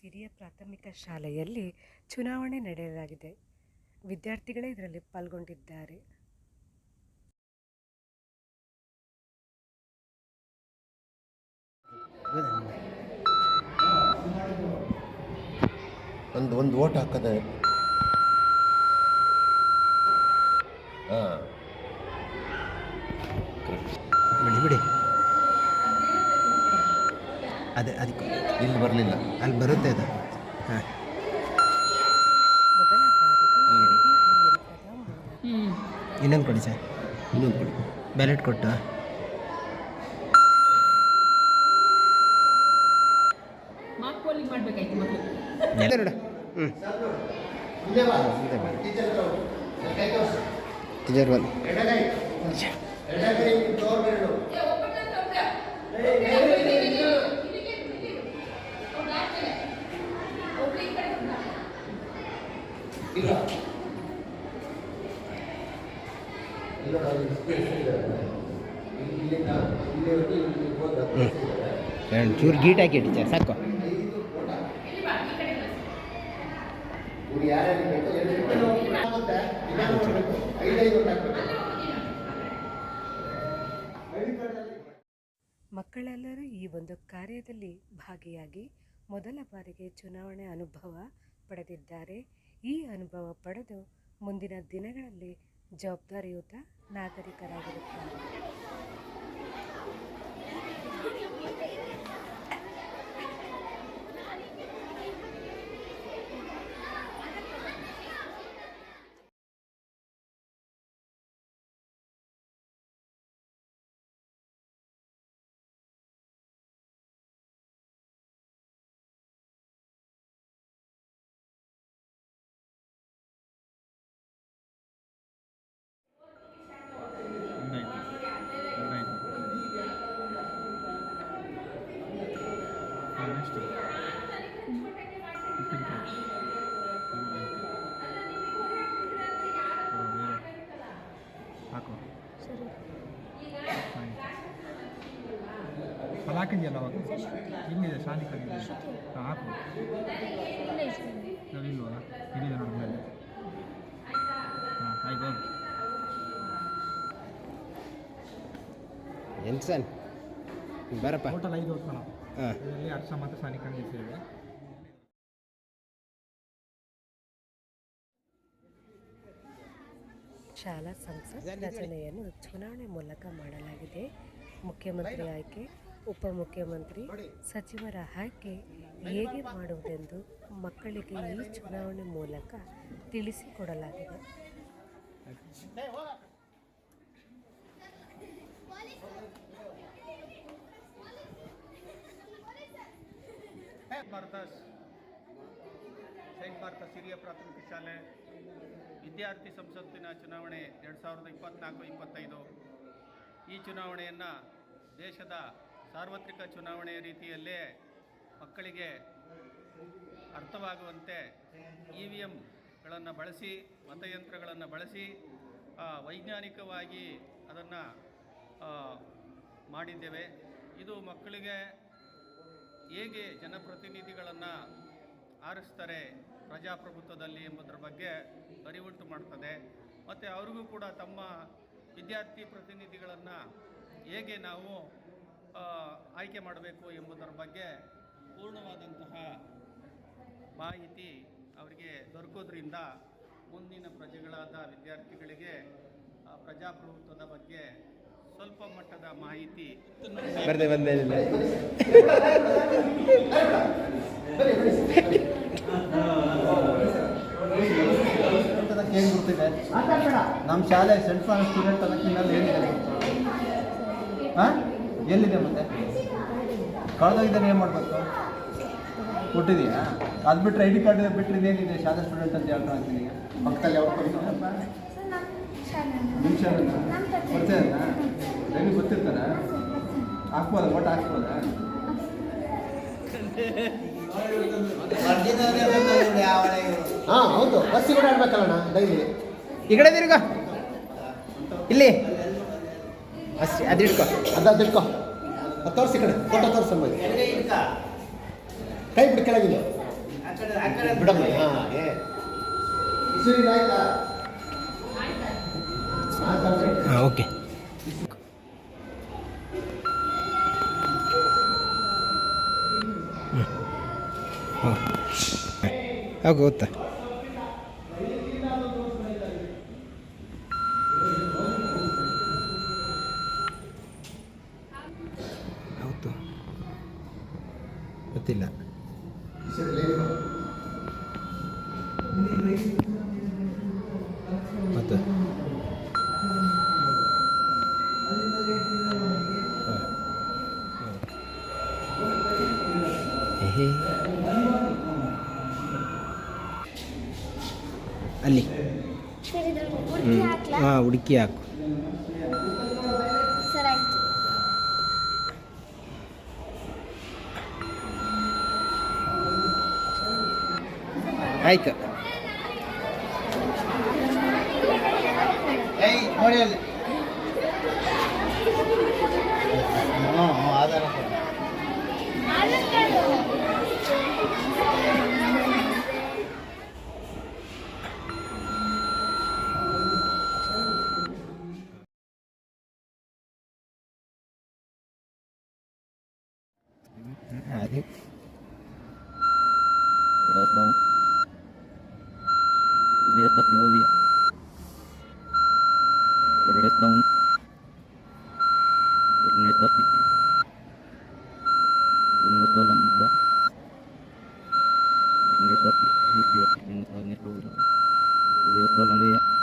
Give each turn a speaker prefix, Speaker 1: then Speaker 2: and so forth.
Speaker 1: ಹಿರಿಯ ಪ್ರಾಥಮಿಕ ಶಾಲೆಯಲ್ಲಿ ಚುನಾವಣೆ ನಡೆಯಲಾಗಿದೆ. ವಿದ್ಯಾರ್ಥಿಗಳೇ ಇದರಲ್ಲಿ ಪಾಲ್ಗೊಂಡಿದ್ದಾರೆ.
Speaker 2: ಒಂದು ಒಂದು ಓಟ್ ಹಾಕದೆ. ಹಾಂ
Speaker 3: ಬಿಡಿ ಬಿಡಿ ಅದೇ ಅದಕ್ಕೆ.
Speaker 2: ಇಲ್ಲಿ ಬರಲಿಲ್ಲ.
Speaker 3: ಅಲ್ಲಿ ಬರುತ್ತೆ ಅದು. ಹಾಂ. ಇನ್ನೊಂದು ಕೊಡಿ ಸರ್.
Speaker 2: ಇನ್ನೊಂದು ಕೊಡಿ.
Speaker 3: ಬ್ಯಾಲೆಟ್ ಕೊಟ್ಟು. ನೋಡು. ಹ್ಞೂ ಟೀಚರ್ ಒನ್ ಇಲ್ಲ ಚೂರು ಗೀಟ್ ಹಾಕಿ ಟೀಚರ್ ಸಾಕು.
Speaker 1: ಮಕ್ಕಳೆಲ್ಲರೂ ಈ ಒಂದು ಕಾರ್ಯದಲ್ಲಿ ಭಾಗಿಯಾಗಿ ಮೊದಲ ಬಾರಿಗೆ ಚುನಾವಣೆ ಅನುಭವ ಪಡೆದಿದ್ದಾರೆ. ಈ ಅನುಭವ ಪಡೆದು ಮುಂದಿನ ದಿನಗಳಲ್ಲಿ ಜವಾಬ್ದಾರಿಯುತ ನಾಗರಿಕರಾಗಿರುತ್ತಾರೆ.
Speaker 4: ಹಾಕು. ಅಲ್ಲಿ ಹಾಕಿದ್ಯಲ್ಲ ಅವಾಗ ಇಲ್ಲಿದೆ ಶಾಲಿ ಕಲಿದೆ ಹಾಂ ಹಾಕು. ಅದು ಇಲ್ವಲ್ಲ ಇಲ್ಲಿದೆ ನೋಡಿ ಮೇಲೆ ಹಾಂ ಆಯ್ತು
Speaker 3: ಸನ್ ಬರಪ್ಪ
Speaker 4: ಟೋಟಲ್ ಐದು ಹೊತ್ಕೊಳ
Speaker 3: ಹಾಂ.
Speaker 4: ಇದರಲ್ಲಿ ಹರ್ಷ ಮತ್ತು ಸೇರಿದೆ
Speaker 1: ಶಾಲಾ ಸಂಸತ್ ರಚನೆಯನ್ನು ಚುನಾವಣೆ ಮೂಲಕ ಮಾಡಲಾಗಿದೆ. ಮುಖ್ಯಮಂತ್ರಿ ಆಯ್ಕೆ ಉಪಮುಖ್ಯಮಂತ್ರಿ ಸಚಿವರ ಆಯ್ಕೆ ಹೇಗೆ ಮಾಡುವುದೆಂದು ಮಕ್ಕಳಿಗೆ ಈ ಚುನಾವಣೆ ಮೂಲಕ ತಿಳಿಸಿಕೊಡಲಾಗಿದೆ.
Speaker 5: ಭಾರತ ಸೈಂಟ್ ಭಾರತ ಹಿರಿಯ ಪ್ರಾಥಮಿಕ ಶಾಲೆ, ವಿದ್ಯಾರ್ಥಿ ಸಂಸತ್ತಿನ ಚುನಾವಣೆ ಎರಡು ಸಾವಿರದ ಇಪ್ಪತ್ತ್ನಾಲ್ಕು ಇಪ್ಪತ್ತೈದು. ಈ ಚುನಾವಣೆಯನ್ನು ದೇಶದ ಸಾರ್ವತ್ರಿಕ ಚುನಾವಣೆಯ ರೀತಿಯಲ್ಲೇ ಮಕ್ಕಳಿಗೆ ಅರ್ಥವಾಗುವಂತೆ ಇ ವಿ ಎಮ್ಗಳನ್ನು ಬಳಸಿ, ಮತಯಂತ್ರಗಳನ್ನು ಬಳಸಿ ವೈಜ್ಞಾನಿಕವಾಗಿ ಅದನ್ನು ಮಾಡಿದ್ದೇವೆ. ಇದು ಮಕ್ಕಳಿಗೆ ಹೇಗೆ ಜನಪ್ರತಿನಿಧಿಗಳನ್ನು ಆರಿಸ್ತಾರೆ ಪ್ರಜಾಪ್ರಭುತ್ವದಲ್ಲಿ ಎಂಬುದರ ಬಗ್ಗೆ ಅರಿವುಂಟು ಮಾಡ್ತದೆ. ಮತ್ತು ಅವ್ರಿಗೂ ಕೂಡ ತಮ್ಮ ವಿದ್ಯಾರ್ಥಿ ಪ್ರತಿನಿಧಿಗಳನ್ನು ಹೇಗೆ ನಾವು ಆಯ್ಕೆ ಮಾಡಬೇಕು ಎಂಬುದರ ಬಗ್ಗೆ ಪೂರ್ಣವಾದಂತಹ ಮಾಹಿತಿ ಅವರಿಗೆ ದೊರಕೋದ್ರಿಂದ ಮುಂದಿನ ಪ್ರಜೆಗಳಾದ ವಿದ್ಯಾರ್ಥಿಗಳಿಗೆ ಪ್ರಜಾಪ್ರಭುತ್ವದ ಬಗ್ಗೆ ಸ್ವಲ್ಪ ಮಟ್ಟದ ಮಾಹಿತಿ
Speaker 3: ಬರದೆ ಬಂದೇ
Speaker 6: ಅದಕ್ಕೆ ಏನು ಗೊತ್ತಿದೆ ನಮ್ಮ ಶಾಲೆ ಸೆಂಟ್ ಫಾರ್ ಸ್ಟೂಡೆಂಟ್ ಅದಕ್ಕೆ ಇನ್ನಲ್ಲಿ ಏನಿದೆ? ಹಾಂ? ಎಲ್ಲಿದೆ ಮತ್ತೆ? ಕಳೆದೋಗಿದ್ದಾನೆ ಏನು ಮಾಡಬೇಕು? ಕೊಟ್ಟಿದೆಯಾ ಅದು ಬಿಟ್ಟರೆ ಐ ಡಿ ಕಾರ್ಡ್ ಬಿಟ್ಟರೆ ಇದೇನಿದೆ ಶಾಲೆ ಸ್ಟೂಡೆಂಟ್ ಅಂತ ಹೇಳ್ತಾ ಇದ್ದೀನಿ ಪಕ್ಕದಲ್ಲಿ ಯಾವ ನಿಮ್ಮ ಪರಿಚಯನಾ ನಿಮಗೆ ಗೊತ್ತಿರ್ತಾನೆ. ಹಾಕ್ಬೋದ? ಒಟ್ಟು ಹಾಕ್ಬೋದಾ?
Speaker 2: ಹಾಂ ಹೌದು. ಕೂಡ ಓಡಾಡ್ಬೇಕಲ್ಲಣ್ಣ ಡೈಲಿ.
Speaker 3: ಈ ಕಡೆ ತಿರ್ಗ ಇಲ್ಲಿ. ಹಸಿ ಅದು ಇಟ್ಕೋ
Speaker 2: ಅದ ಅದಿಟ್ಕೋ ಅದು ತೋರಿಸಿ ಕಡೆ ಫೋಟೋ ತೋರಿಸಮ್ಮ ಕೈ ಬಿಟ್ಟು ಕೆಳಗಿದೆ ಬಿಡಮ್ಮ ಹಾಂ
Speaker 3: ಓಕೆ. ಹೋಗು ಗೊತ್ತಾ ಹೌದು. ಗೊತ್ತಿಲ್ಲ. ಮತ್ತೆ? ಏಹೇ. ಅಲ್ಲಿ
Speaker 7: ಸರ್ ಇದ್ರ ಹುಡುಕಿ ಹಾಕ್ಲಾ
Speaker 3: ಹಾಂ ಹುಡುಕಿ ಹಾಕು.
Speaker 7: ಸರ್ ಆಯ್ತು.
Speaker 3: ini
Speaker 6: lihat dong. Lihat dong. Lihat dong ini
Speaker 3: tapi,
Speaker 8: ini tapi, ini tapi, ini tapi, ini tapi, ini tapi, ini tapi, ini